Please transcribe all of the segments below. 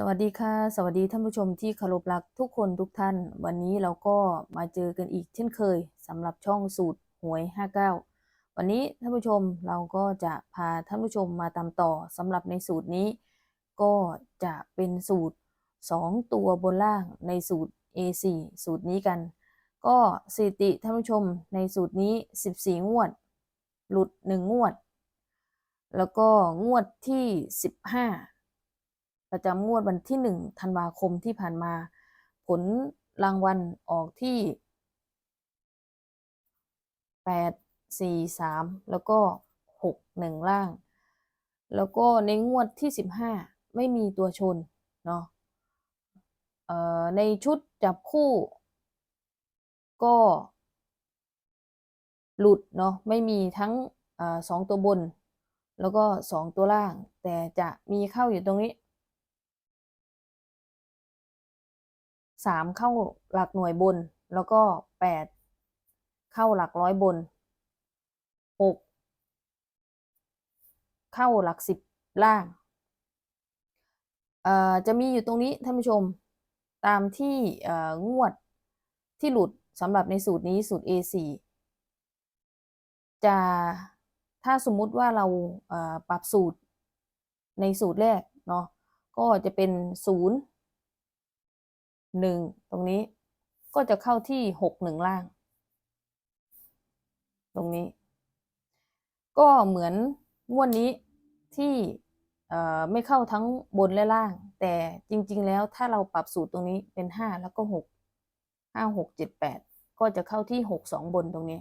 สวัสดีค่ะ สวัสดีท่านผู้ชมที่เคารพรักทุกคนทุกท่าน วันนี้เราก็มาเจอกันอีกเช่นเคยสำหรับช่องสูตรหวย 59 วันนี้ท่านผู้ชมเราก็จะพาท่านผู้ชมมาตามต่อสำหรับในสูตรนี้ ก็จะเป็นสูตร 2 ตัวบนล่างในสูตร A4 สูตรนี้กัน ก็สถิติท่านผู้ชมในสูตรนี้ 14 งวด หลุด 1 งวด แล้วก็งวดที่ 15 ประจำงวดวันที่ 1 ธันวาคมที่ผ่านมา ผลรางวัลออกที่ 8 4 3 แล้วก็ 6 1 ล่าง แล้วก็ในงวดที่ 15 ไม่มีตัวชน เนาะในชุดจับคู่ ก็หลุดเนาะไม่มีทั้งอสองตัวบน แล้วก็สองตัวล่าง แต่จะมีเข้าอยู่ตรงนี้ สามเข้าหลักหน่วยบน แล้วก็แปดเข้าหลักร้อยบนหกเข้าหลักสิบล่างเอ่อจะมีอยู่ตรงนี้ท่านผู้ชมตามที่เอ่องวดที่หลุดสำหรับในสูตรนี้สูตร A4 จะถ้าสมมุติว่าเราเอ่อปรับสูตรในสูตรแรกเนาะก็จะเป็นศูนย์ หนึ่งตรงนี้ก็จะเข้าที่หกหนึ่งล่าง ตรงนี้ ก็เหมือนงวดนี้ที่ไม่เข้าทั้งบนและล่าง แต่จริง ๆ แล้วถ้าเราปรับสูตรตรงนี้เป็นห้าแล้วก็หกห้าหกเจ็ดแปดก็จะเข้าที่หกสองบนตรงนี้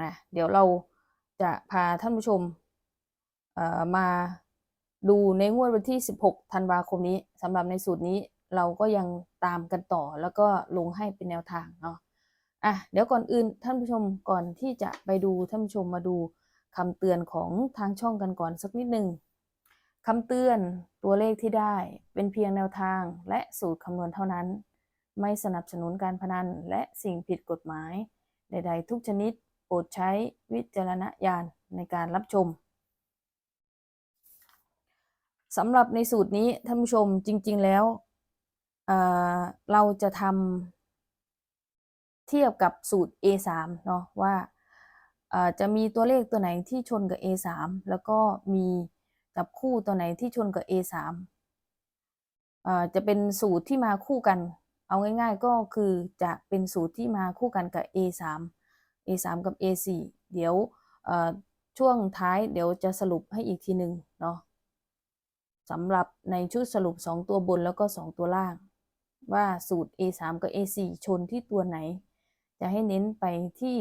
อะเดี๋ยวเราจะพาท่านผู้ชม มาดูในงวดวันที่ 16 ธันวาคมนี้สำหรับในสูตรนี้เราก็ยังตามกันต่อแล้วก็ลงให้เป็นแนวทางเนาะอะเดี๋ยวก่อนอื่นท่านผู้ชมก่อนที่จะไปดูท่านผู้ชมมาดูคำเตือนของทางช่องกันก่อนสักนิดหนึ่งคำเตือนตัวเลขที่ได้เป็นเพียงแนวทางและสูตรคำนวณเท่านั้น ไม่สนับสนุนการพนันและสิ่งผิดกฎหมาย ใด ๆ ทุกชนิดโปรดใช้วิจารณญาณในการรับชม สำหรับในสูตรนี้ท่านผู้ชมจริง ๆ แล้วเเราจะทำเทียบกับสูตร A3 เนาะว่าจะมีตัวเลขตัวไหนที่ชนกับ A3 แล้วก็มีจับคู่ตัวไหนที่ชนกับ A3 จะเป็นสูตรที่มาคู่กัน เอาง่าย ๆ ก็คือจะเป็นสูตรที่มาคู่กันกับ A3 A3 กับ A4 เดี๋ยวช่วงท้ายเดี๋ยวจะสรุปให้อีกทีหนึ่งเนาะ สำหรับในชุดสรุป 2 ตัวบนแล้วก็ 2 ตัวล่าง ว่าสูตร A3 กับ A4 ชนที่ตัวไหน จะให้เน้นไปที่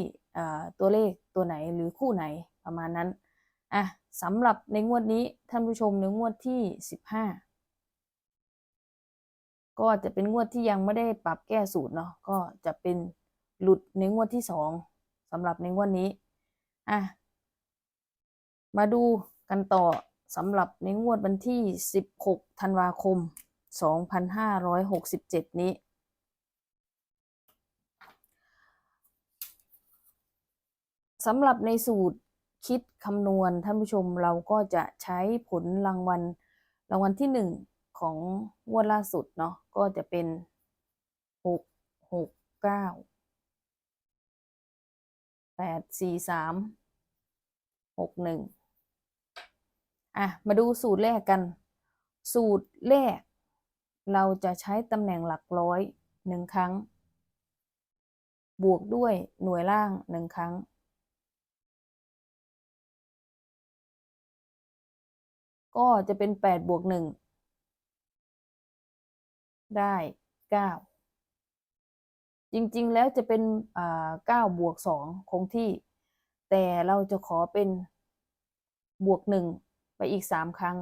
ตัวเลขตัวไหนหรือคู่ไหนประมาณนั้นอะสำหรับในงวดนี้ท่านผู้ชมในงวดที่ 15 ก็จะเป็นงวดที่ยังไม่ได้ปรับแก้สูตรเนาะก็จะเป็นหลุดในงวดที่สองสำหรับในงวดนี้อะมาดูกันต่อ สำหรับในงวดวันที่ 16 ธันวาคม 2567 นี้ สำหรับในสูตรคิดคำนวณท่านผู้ชมเราก็จะใช้ผลรางวัลรางวัลที่ 1 ของงวดล่าสุดเนาะก็จะเป็น 6 6 9 8 4 3 6 1 อะ มาดูสูตรแรกกัน สูตรแรก เราจะใช้ตำแหน่งหลักร้อยหนึ่งครั้ง บวกด้วยหน่วยล่างหนึ่งครั้ง ก็จะเป็นแปดบวกหนึ่งได้เก้าจริงๆ แล้วจะเป็นอ่าเก้าบวกสองคงที่ แต่เราจะขอเป็นบวกหนึ่ง ไปอีกสามครั้ง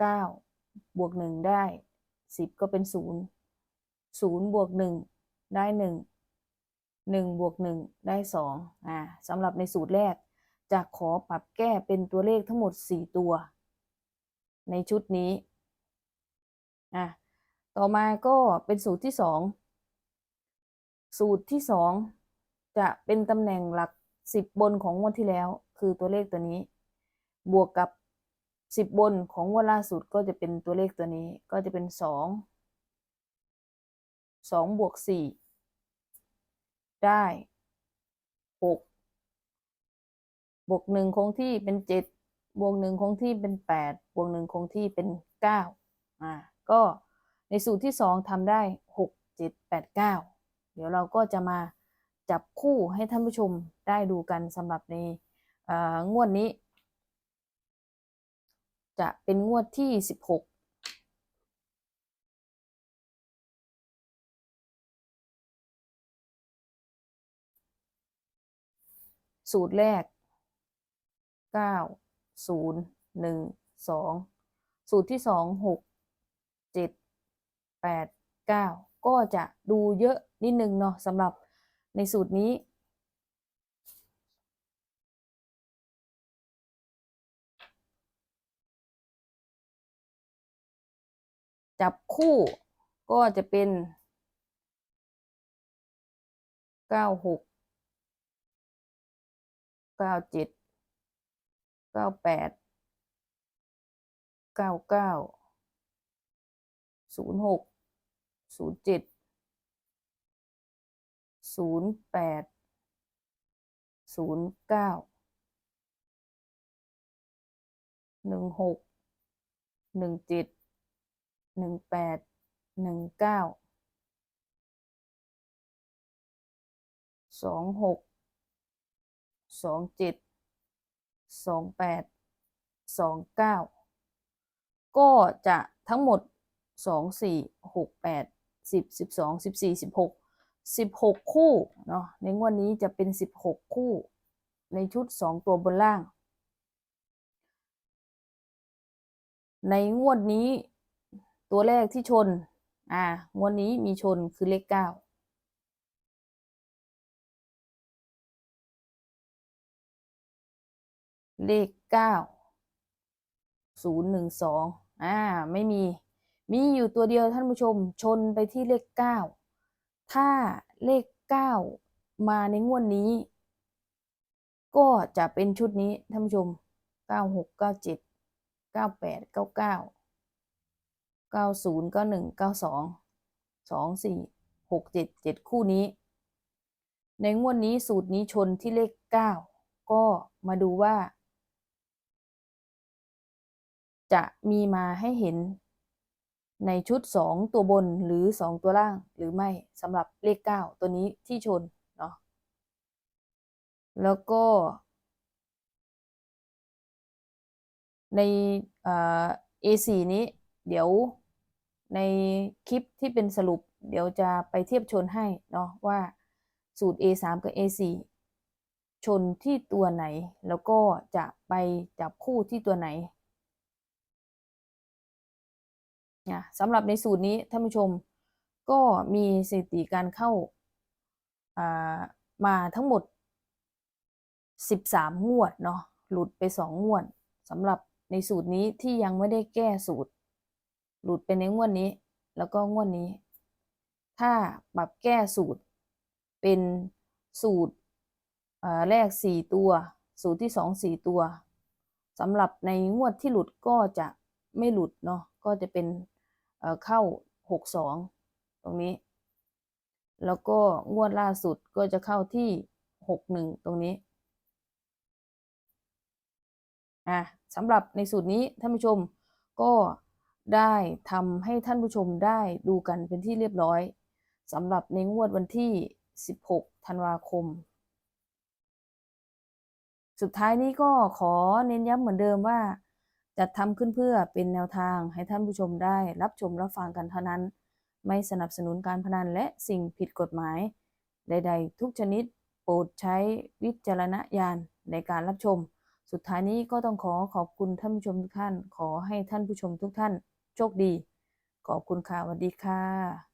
เก้าบวกหนึ่งได้สิบก็เป็นศูนย์ศูนย์บวกหนึ่งได้หนึ่งหนึ่งบวกหนึ่งได้สองอ่าสำหรับในสูตรแรกจะขอปรับแก้เป็นตัวเลขทั้งหมดสี่ตัว ในชุดนี้อะต่อมาก็เป็นสูตรที่สองสูตรที่สองจะเป็นตำแหน่งหลักสิบบนของงวดที่แล้ว คือตัวเลขตัวนี้ บวกกับ สิบบนของงวดล่าสุดก็จะเป็นตัวเลขตัวนี้ก็จะเป็นสองสองบวกสี่ได้หกบวกหนึ่งคงที่เป็นเจ็ดบวกหนึ่งคงที่เป็นแปดบวกหนึ่งคงที่เป็นเก้าอ่าก็ในสูตรที่สองทำได้หกเจ็ดแปดเก้าเดี๋ยวเราก็จะมาจับคู่ให้ท่านผู้ชมได้ดูกันสำหรับในอ่างวดนี้ จะเป็นงวดที่สิบหกสูตรแรกเก้าศูนย์หนึ่งสองสูตรที่สองหกเจ็ดแปดเก้าก็จะดูเยอะนิดนึงเนาะสำหรับในสูตรนี้ จับคู่ก็จะเป็นเก้าหกเก้าเจ็ดเก้าแปดเก้าเก้าศูนย์หกศูนย์เจ็ดศูนย์แปดศูนย์เก้าหนึ่งหกหนึ่งเจ็ด หนึ่งแปดหนึ่งเก้าสองหกสองเจ็ดสองแปดสองเก้าก็จะทั้งหมดสองสี่หกแปดสิบสิบสองสิบสี่สิบหกสิบหกคู่เนาะในงวดนี้จะเป็นสิบหกคู่ ในชุดสองตัวบนล่าง ในงวดนี้ ตัวแรกที่ชน อ่างวดนี้มีชนคือเลขเก้าเลขเก้าศูนย์หนึ่งสองอ่า ไม่มี มีอยู่ตัวเดียวท่านผู้ชม ชนไปที่เลขเก้าถ้าเลขเก้ามาในงวดนี้ ก็จะเป็นชุดนี้ท่านผู้ชมเก้าหกเก้าเจ็ดเก้าแปดเก้าเก้า เก้าศูนย์เก้าหนึ่งเก้าสองสองสี่หกเจ็ดเจ็ดคู่นี้ ในงวดนี้สูตรนี้ชนที่เลขเก้าก็มาดูว่า จะมีมาให้เห็นในชุดสองตัวบนหรือสองตัวล่างหรือไม่สำหรับเลขเก้าตัวนี้ที่ชนเนาะแล้วก็ ในเอ่อ A4 นี้เดี๋ยว ในคลิปที่เป็นสรุป เดี๋ยวจะไปเทียบชนให้เนาะว่าสูตร A3 กับ A4 ชนที่ตัวไหน แล้วก็จะไปจับคู่ที่ตัวไหนนะสำหรับในสูตรนี้ท่านผู้ชมก็มีสถิติการเข้าามาทั้งหมด 13 งวดเนาะหลุดไป 2 งวดสำหรับในสูตรนี้ที่ยังไม่ได้แก้สูตร หลุดไปในงวดนี้ แล้วก็งวดนี้ ถ้าปรับแก้สูตรเป็นสูตรแรก 4 ตัว สูตรที่ 2 4 ตัวสำหรับในงวดที่หลุดก็จะไม่หลุดเนาะก็จะเป็นเข้า 62 ตรงนี้ แล้วก็งวดล่าสุดก็จะเข้าที่ 61 ตรงนี้อะสำหรับในสูตรนี้ท่านผู้ชมก็ ได้ทำให้ท่านผู้ชมได้ดูกันเป็นที่เรียบร้อยสำหรับในงวดวันที่ 16 ธันวาคม สุดท้ายนี้ก็ขอเน้นย้ำเหมือนเดิมว่า จัดทำขึ้นเพื่อเป็นแนวทางให้ท่านผู้ชมได้รับชมรับฟังกันเท่านั้น ไม่สนับสนุนการพนันและสิ่งผิดกฎหมาย ใด ๆ ทุกชนิดโปรดใช้วิจารณญาณในการรับชม สุดท้ายนี้ก็ต้องขอขอบคุณท่านผู้ชมทุกท่าน ขอให้ท่านผู้ชมทุกท่าน โชคดี ขอบคุณค่ะสวัสดีค่ะ